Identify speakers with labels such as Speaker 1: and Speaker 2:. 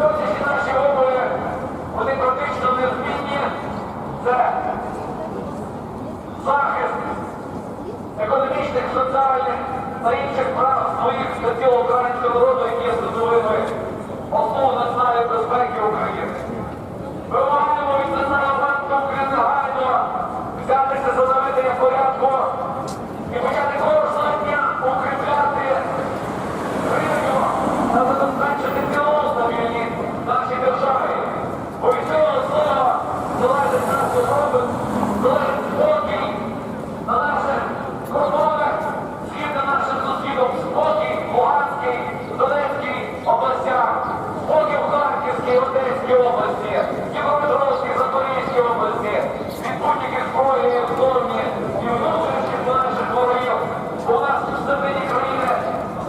Speaker 1: Наші опори, вони практично незмінні. Це захист економічних, соціальних та інших Thank you.